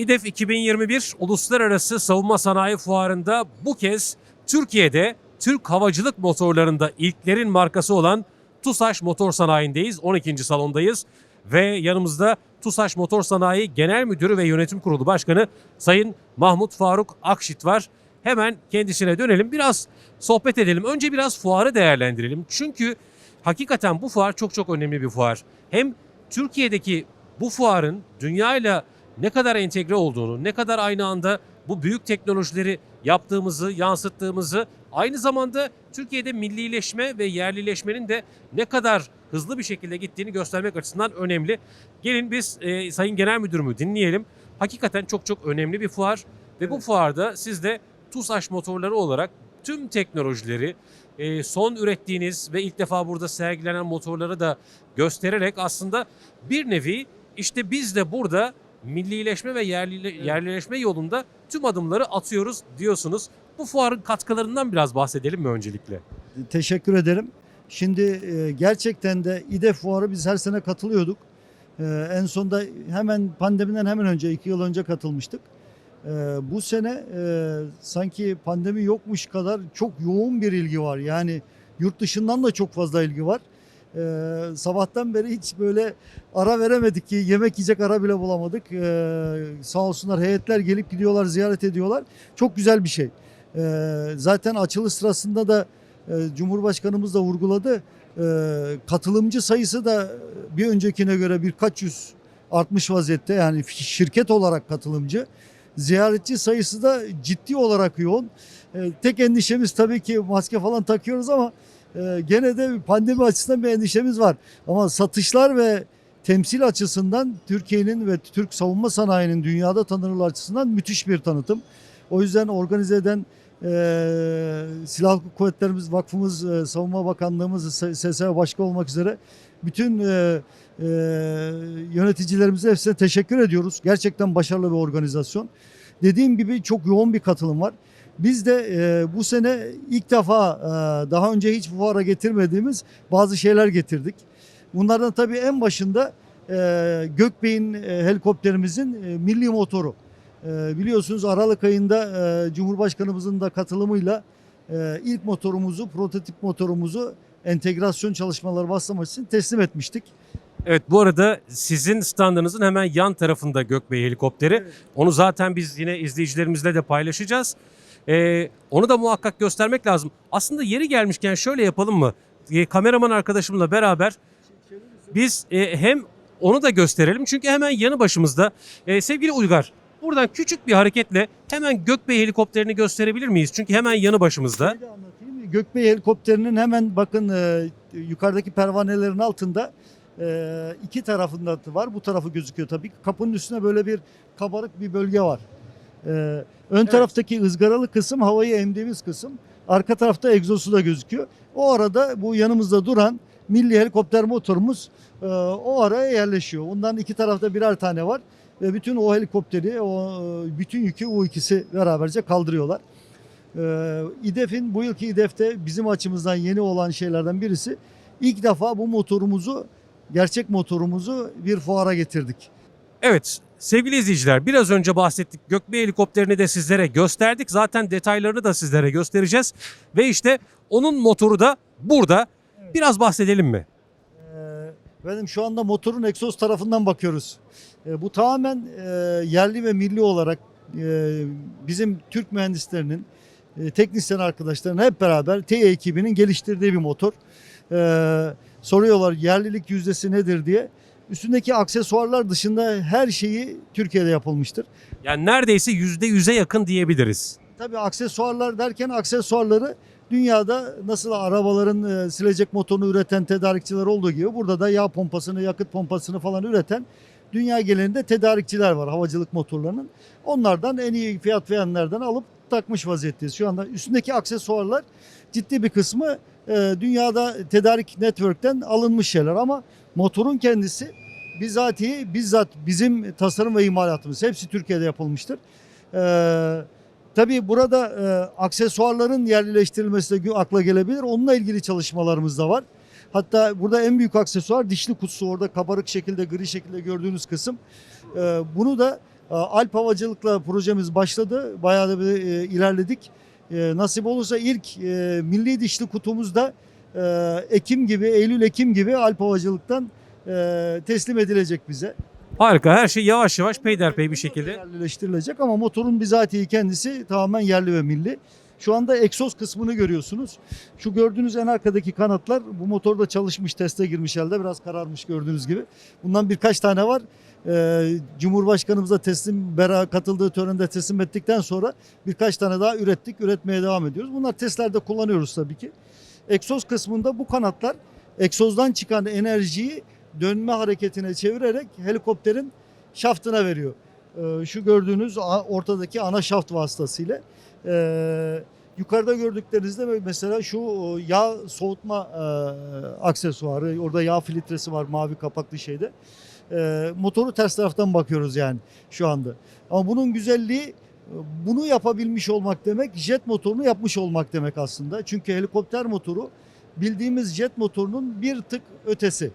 İDEF 2021 Uluslararası Savunma Sanayi Fuarı'nda bu kez Türkiye'de Türk havacılık motorlarında ilklerin markası olan TUSAŞ Motor Sanayi'ndeyiz. 12. salondayız ve yanımızda TUSAŞ Motor Sanayi Genel Müdürü ve Yönetim Kurulu Başkanı Sayın Mahmut Faruk Akşit var. Hemen kendisine dönelim. Biraz sohbet edelim. Önce biraz fuarı değerlendirelim. Çünkü hakikaten bu fuar çok çok önemli bir fuar. Hem Türkiye'deki bu fuarın dünyayla ne kadar entegre olduğunu, ne kadar aynı anda bu büyük teknolojileri yaptığımızı, yansıttığımızı, aynı zamanda Türkiye'de millileşme ve yerlileşmenin de ne kadar hızlı bir şekilde gittiğini göstermek açısından önemli. Gelin biz e, Sayın Genel Müdürümü dinleyelim. Hakikaten çok çok önemli bir fuar ve bu Evet. fuarda siz de TUSAŞ motorları olarak tüm teknolojileri, e, son ürettiğiniz ve ilk defa burada sergilenen motorları da göstererek aslında bir nevi işte biz de burada millileşme ve yerli, yerlileşme yolunda tüm adımları atıyoruz diyorsunuz. Bu fuarın katkılarından biraz bahsedelim mi öncelikle? Teşekkür ederim. Şimdi e, gerçekten de İDE fuarı biz her sene katılıyorduk. E, En sonda hemen pandemiden hemen önce iki yıl önce katılmıştık. E, Bu sene sanki pandemi yokmuş kadar çok yoğun bir ilgi var. Yani yurt dışından da çok fazla ilgi var. E, Sabahtan beri hiç böyle ara veremedik ki yemek yiyecek ara bile bulamadık. E, Sağ olsunlar heyetler gelip gidiyorlar ziyaret ediyorlar. Çok güzel bir şey. E, Zaten açılış sırasında da e, Cumhurbaşkanımız da vurguladı. E, katılımcı sayısı da bir öncekine göre birkaç yüz artmış vaziyette. Yani şirket olarak katılımcı. Ziyaretçi sayısı da ciddi olarak yoğun. E, tek endişemiz tabii ki maske falan takıyoruz ama e, gene de pandemi açısından bir endişemiz var. Ama satışlar ve temsil açısından Türkiye'nin ve Türk savunma sanayinin dünyada tanınırlığı açısından müthiş bir tanıtım. O yüzden organize eden e, Silahlı Kuvvetlerimiz, Vakfımız, e, Savunma Bakanlığımız, SSV başka olmak üzere bütün e, e, yöneticilerimize hepsine teşekkür ediyoruz. Gerçekten başarılı bir organizasyon. Dediğim gibi çok yoğun bir katılım var. Biz de e, bu sene ilk defa e, daha önce hiç fuara getirmediğimiz bazı şeyler getirdik. Bunlardan tabii en başında e, Gökbey'in e, helikopterimizin e, milli motoru. E, biliyorsunuz Aralık ayında e, Cumhurbaşkanımızın da katılımıyla e, ilk motorumuzu, prototip motorumuzu entegrasyon çalışmaları başlamak için teslim etmiştik. Evet bu arada sizin standınızın hemen yan tarafında Gökbey helikopteri. Evet. Onu zaten biz yine izleyicilerimizle de paylaşacağız. Ee, onu da muhakkak göstermek lazım. Aslında yeri gelmişken şöyle yapalım mı? Ee, kameraman arkadaşımla beraber biz e, hem onu da gösterelim. Çünkü hemen yanı başımızda e, sevgili Uygar buradan küçük bir hareketle hemen Gökbey helikopterini gösterebilir miyiz? Çünkü hemen yanı başımızda. Gökbey helikopterinin hemen bakın e, yukarıdaki pervanelerin altında e, iki tarafında var. Bu tarafı gözüküyor tabii. Kapının üstüne böyle bir kabarık bir bölge var. E, ön taraftaki ızgaralı kısım havayı emdiğimiz kısım. Arka tarafta egzosu da gözüküyor. O arada bu yanımızda duran milli helikopter motorumuz e, o araya yerleşiyor. Ondan iki tarafta birer tane var ve bütün o helikopteri, o e, bütün yükü o ikisi beraberce kaldırıyorlar. Ee, İDEF'in bu yılki İDEF'te bizim açımızdan yeni olan şeylerden birisi ilk defa bu motorumuzu gerçek motorumuzu bir fuara getirdik. Evet sevgili izleyiciler biraz önce bahsettik. Gökbey helikopterini de sizlere gösterdik. Zaten detaylarını da sizlere göstereceğiz. Ve işte onun motoru da burada. Biraz bahsedelim mi? Ee, benim şu anda motorun egzoz tarafından bakıyoruz. Ee, bu tamamen e, yerli ve milli olarak e, bizim Türk mühendislerinin, e, teknisyen arkadaşların hep beraber TE ekibinin geliştirdiği bir motor. Ee, soruyorlar yerlilik yüzdesi nedir diye. Üstündeki aksesuarlar dışında her şeyi Türkiye'de yapılmıştır. Yani neredeyse yüzde yüze yakın diyebiliriz. Tabii aksesuarlar derken aksesuarları dünyada nasıl arabaların e, silecek motorunu üreten tedarikçiler olduğu gibi burada da yağ pompasını, yakıt pompasını falan üreten dünya genelinde tedarikçiler var havacılık motorlarının. Onlardan en iyi fiyat verenlerden alıp takmış vaziyetteyiz. Şu anda üstündeki aksesuarlar ciddi bir kısmı e, dünyada tedarik network'ten alınmış şeyler ama motorun kendisi bizatihi bizzat bizim tasarım ve imalatımız hepsi Türkiye'de yapılmıştır. Ee, tabii burada e, aksesuarların yerleştirilmesi de akla gelebilir. Onunla ilgili çalışmalarımız da var. Hatta burada en büyük aksesuar dişli kutusu orada kabarık şekilde gri şekilde gördüğünüz kısım. Ee, bunu da E, Alp Havacılık'la projemiz başladı. Bayağı da bir e, ilerledik. E, nasip olursa ilk e, milli dişli kutumuzda e, Ekim gibi, Eylül-Ekim gibi Alp Havacılık'tan e, teslim edilecek bize. Harika. Her şey yavaş yavaş peyderpey bir şekilde. Yerleştirilecek ama motorun bizatihi kendisi tamamen yerli ve milli. Şu anda egzoz kısmını görüyorsunuz. Şu gördüğünüz en arkadaki kanatlar bu motorda çalışmış, teste girmiş elde. Biraz kararmış gördüğünüz gibi. Bundan birkaç tane var. Ee, Cumhurbaşkanımıza teslim, bera katıldığı törende teslim ettikten sonra birkaç tane daha ürettik, üretmeye devam ediyoruz. Bunlar testlerde kullanıyoruz tabii ki. Egzoz kısmında bu kanatlar egzozdan çıkan enerjiyi dönme hareketine çevirerek helikopterin şaftına veriyor. Ee, şu gördüğünüz ortadaki ana şaft vasıtasıyla. Ee, yukarıda gördüklerinizde mesela şu yağ soğutma e, aksesuarı, orada yağ filtresi var mavi kapaklı şeyde. Ee, motoru ters taraftan bakıyoruz yani şu anda. Ama bunun güzelliği bunu yapabilmiş olmak demek jet motorunu yapmış olmak demek aslında. Çünkü helikopter motoru bildiğimiz jet motorunun bir tık ötesi.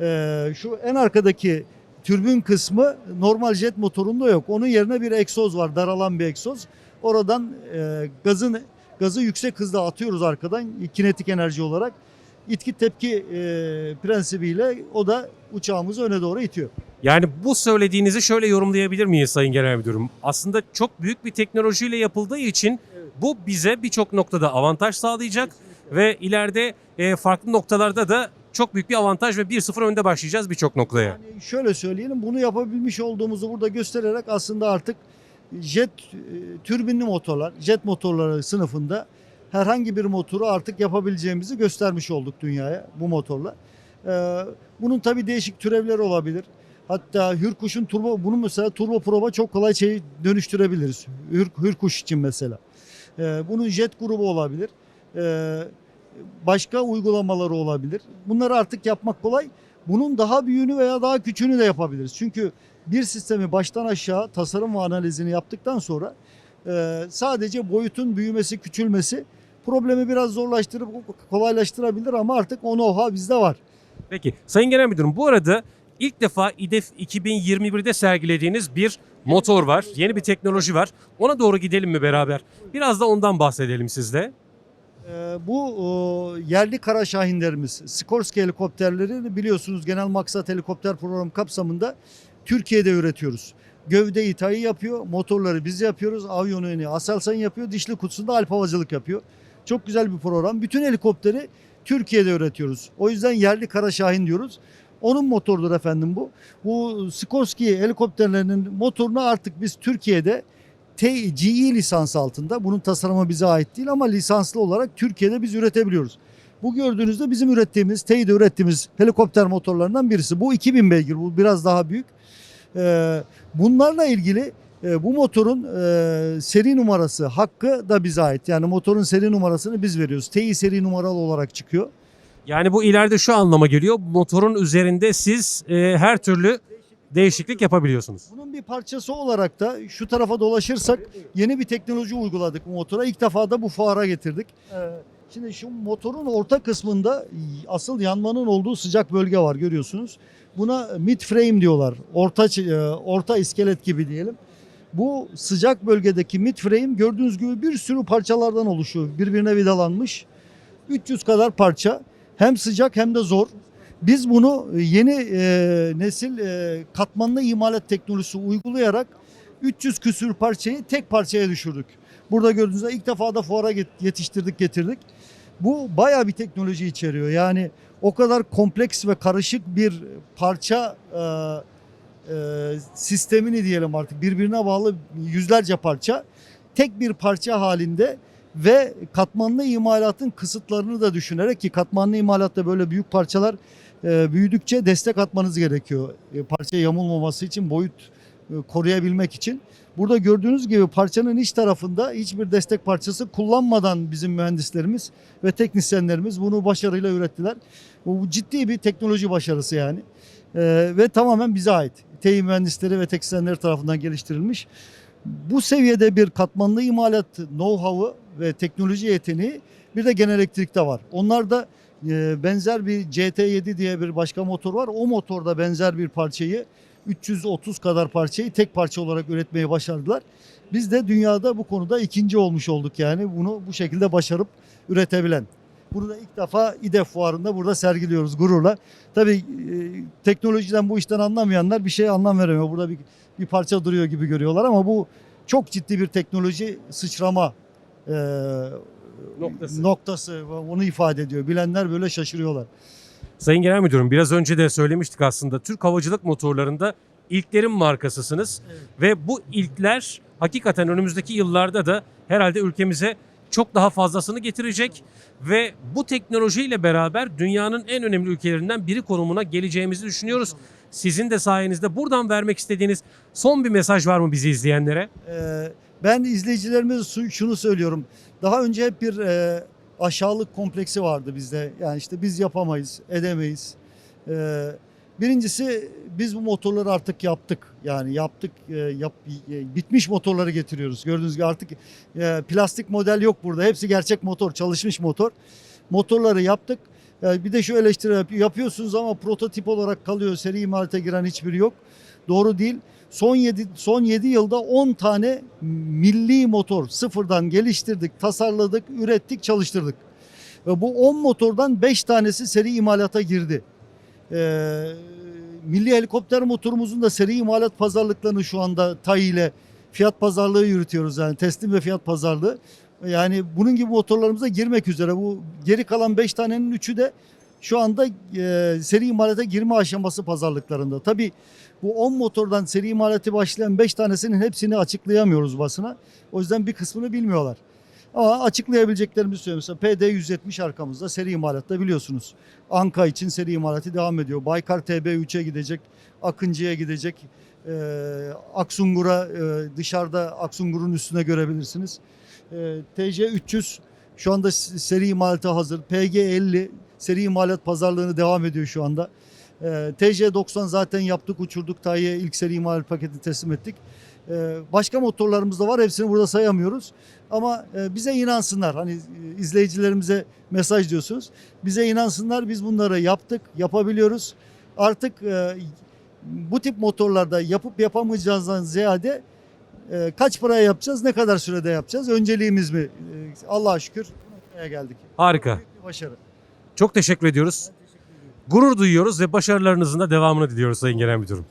Ee, şu en arkadaki türbün kısmı normal jet motorunda yok. Onun yerine bir egzoz var, daralan bir egzoz. Oradan e, gazın gazı yüksek hızda atıyoruz arkadan kinetik enerji olarak. İtki tepki e, prensibiyle o da uçağımızı öne doğru itiyor. Yani bu söylediğinizi şöyle yorumlayabilir miyiz Sayın Genel Müdürüm? Aslında çok büyük bir teknolojiyle yapıldığı için bu bize birçok noktada avantaj sağlayacak ve ileride e, farklı noktalarda da çok büyük bir avantaj ve 1-0 önde başlayacağız birçok noktaya. Yani şöyle söyleyelim bunu yapabilmiş olduğumuzu burada göstererek aslında artık jet e, türbinli motorlar, jet motorları sınıfında herhangi bir motoru artık yapabileceğimizi göstermiş olduk dünyaya bu motorla. Ee, bunun tabii değişik türevleri olabilir. Hatta Hürkuş'un turbo, bunu mesela turbo proba çok kolay şey dönüştürebiliriz. Hür, Hürkuş için mesela. Ee, bunun jet grubu olabilir. Başka uygulamaları olabilir. Bunları artık yapmak kolay. Bunun daha büyüğünü veya daha küçüğünü de yapabiliriz. Çünkü bir sistemi baştan aşağı tasarım ve analizini yaptıktan sonra e, sadece boyutun büyümesi, küçülmesi problemi biraz zorlaştırıp kolaylaştırabilir ama artık o know-how bizde var. Peki Sayın Genel Müdürüm bu arada ilk defa İDEF 2021'de sergilediğiniz bir motor var. Yeni bir teknoloji var. Ona doğru gidelim mi beraber? Biraz da ondan bahsedelim sizle. Ee, bu yerli kara şahinlerimiz, Skorsky helikopterleri biliyorsunuz genel maksat helikopter programı kapsamında Türkiye'de üretiyoruz. Gövde itayı yapıyor, motorları biz yapıyoruz, avyonu Aselsan yapıyor, dişli kutusunda Alp Havacılık yapıyor. Çok güzel bir program. Bütün helikopteri Türkiye'de üretiyoruz. O yüzden yerli kara şahin diyoruz. Onun motorudur efendim bu. Bu Skorsky helikopterlerinin motorunu artık biz Türkiye'de T- GE lisans altında. Bunun tasarımı bize ait değil ama lisanslı olarak Türkiye'de biz üretebiliyoruz. Bu gördüğünüzde bizim ürettiğimiz, TEİ'de ürettiğimiz helikopter motorlarından birisi. Bu 2000 beygir, bu biraz daha büyük. Ee, bunlarla ilgili e, bu motorun e, seri numarası hakkı da bize ait. Yani motorun seri numarasını biz veriyoruz. TEİ seri numaralı olarak çıkıyor. Yani bu ileride şu anlama geliyor. Motorun üzerinde siz e, her türlü değişiklik yapabiliyorsunuz. Bunun bir parçası olarak da şu tarafa dolaşırsak yeni bir teknoloji uyguladık motora. İlk defa da bu fuara getirdik. Şimdi şu motorun orta kısmında asıl yanmanın olduğu sıcak bölge var görüyorsunuz. Buna mid frame diyorlar. Orta e, orta iskelet gibi diyelim. Bu sıcak bölgedeki mid frame gördüğünüz gibi bir sürü parçalardan oluşuyor. Birbirine vidalanmış. 300 kadar parça. Hem sıcak hem de zor. Biz bunu yeni e, nesil e, katmanlı imalat teknolojisi uygulayarak 300 küsür parçayı tek parçaya düşürdük. Burada gördüğünüz gibi ilk defa da fuara yetiştirdik getirdik. Bu bayağı bir teknoloji içeriyor. Yani o kadar kompleks ve karışık bir parça e, e, sistemini diyelim artık birbirine bağlı yüzlerce parça tek bir parça halinde ve katmanlı imalatın kısıtlarını da düşünerek ki katmanlı imalatta böyle büyük parçalar e, büyüdükçe destek atmanız gerekiyor. E, parça yamulmaması için boyut e, koruyabilmek için. Burada gördüğünüz gibi parçanın iç tarafında hiçbir destek parçası kullanmadan bizim mühendislerimiz ve teknisyenlerimiz bunu başarıyla ürettiler. Bu ciddi bir teknoloji başarısı yani. E, ve tamamen bize ait. TEİ mühendisleri ve teknisyenleri tarafından geliştirilmiş. Bu seviyede bir katmanlı imalat know-how'ı ve teknoloji yeteneği bir de genel elektrikte var. Onlar da benzer bir CT7 diye bir başka motor var. O motorda benzer bir parçayı 330 kadar parçayı tek parça olarak üretmeyi başardılar. Biz de dünyada bu konuda ikinci olmuş olduk yani bunu bu şekilde başarıp üretebilen. Bunu da ilk defa İDEF fuarında burada sergiliyoruz gururla. Tabii e, teknolojiden bu işten anlamayanlar bir şeye anlam veremiyor. Burada bir, bir parça duruyor gibi görüyorlar ama bu çok ciddi bir teknoloji sıçrama e, Noktası. noktası onu ifade ediyor. Bilenler böyle şaşırıyorlar. Sayın Genel Müdürüm biraz önce de söylemiştik aslında Türk havacılık motorlarında ilklerin markasısınız. Evet. Ve bu ilkler hakikaten önümüzdeki yıllarda da herhalde ülkemize çok daha fazlasını getirecek ve bu teknolojiyle beraber dünyanın en önemli ülkelerinden biri konumuna geleceğimizi düşünüyoruz. Sizin de sayenizde buradan vermek istediğiniz son bir mesaj var mı bizi izleyenlere? Ee, ben izleyicilerime su- şunu söylüyorum. Daha önce hep bir e, aşağılık kompleksi vardı bizde. Yani işte biz yapamayız, edemeyiz. Ee, birincisi biz bu motorları artık yaptık. Yani yaptık, e, yap, e, bitmiş motorları getiriyoruz. Gördüğünüz gibi artık e, plastik model yok burada. Hepsi gerçek motor, çalışmış motor. Motorları yaptık. Yani bir de şu eleştiri yap- yapıyorsunuz ama prototip olarak kalıyor. Seri imalate giren hiçbiri yok. Doğru değil. Son 7 son 7 yılda 10 tane milli motor sıfırdan geliştirdik, tasarladık, ürettik, çalıştırdık. Ve bu 10 motordan 5 tanesi seri imalata girdi. Ee, milli helikopter motorumuzun da seri imalat pazarlıklarını şu anda TAI ile fiyat pazarlığı yürütüyoruz yani teslim ve fiyat pazarlığı. Yani bunun gibi motorlarımıza girmek üzere. Bu geri kalan 5 tanenin 3'ü de şu anda e, seri imalata girme aşaması pazarlıklarında. Tabii bu 10 motordan seri imalatı başlayan 5 tanesinin hepsini açıklayamıyoruz basına. O yüzden bir kısmını bilmiyorlar. Ama açıklayabileceklerimizi söylüyorum. Mesela PD170 arkamızda seri imalatta biliyorsunuz. Anka için seri imalatı devam ediyor. Baykar TB3'e gidecek, Akıncı'ya gidecek. Ee, Aksungur'a e, dışarıda Aksungur'un üstüne görebilirsiniz. Ee, TC300 şu anda seri imalata hazır. PG50 seri imalat pazarlığını devam ediyor şu anda. Ee, TC90 zaten yaptık, uçurduk. TAI'ye ilk seri imalat paketi teslim ettik. Ee, başka motorlarımız da var. Hepsini burada sayamıyoruz. Ama e, bize inansınlar. Hani e, izleyicilerimize mesaj diyorsunuz. Bize inansınlar. Biz bunları yaptık, yapabiliyoruz. Artık e, bu tip motorlarda yapıp yapamayacağızdan ziyade e, kaç paraya yapacağız, ne kadar sürede yapacağız? Önceliğimiz mi? E, Allah'a şükür bu noktaya geldik. Harika. Büyük bir başarı. Çok teşekkür ediyoruz. Gurur duyuyoruz ve başarılarınızın da devamını diliyoruz Sayın Genel Müdürüm.